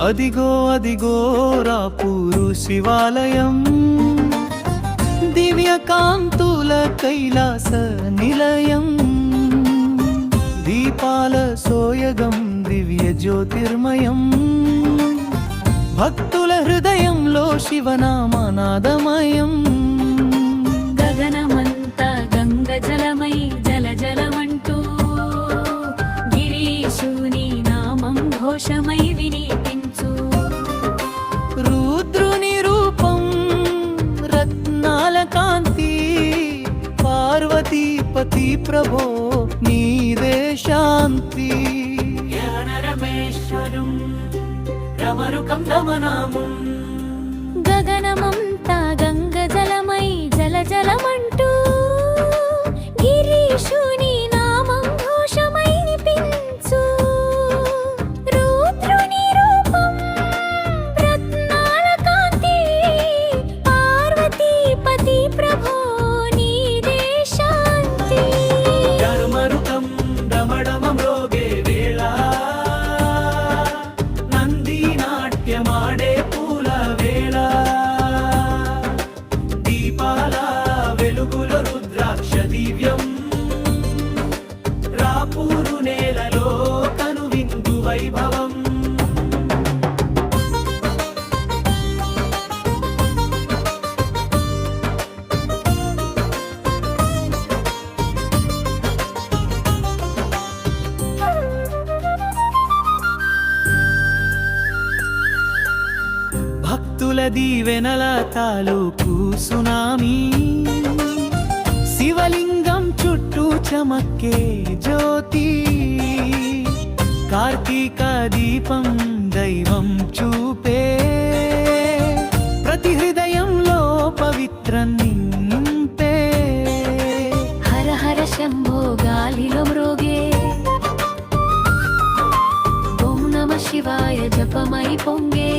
అదిగో అదిగో రాపూరు శివాలయం. దివ్య కాంతుల కైలాస నిలయం. దీపాల సోయగం దివ్య జ్యోతిర్మయం. భక్తుల హృదయంలో శివనామనాదమయం. గగనమంతా గంగ జలమై జల జలమంటూ గిరీశుని ఘోషమై వినిపించు. రుద్రుని రూపం రత్నాల కాంతి పార్వతీపతి ప్రభో నీదే శాంతి. జ్ఞానరమేశ్వరం రమరుకం దమనామం గగనమంతా గంగ జలమై జల జలమంటూ గిరీశుని దీపాల వెలుగుల భక్తుల దీవెనల తాలూకు సునామీ. శివలింగం చుట్టూ చమక్కే జ్యోతి. కార్తీక దీపం దైవం చూపే. ప్రతి హృదయంలో పవిత్రం నింపే. హర హర శంభో గాలిలో మ్రోగే. ఓం నమ శివాయ జపమై పొంగే.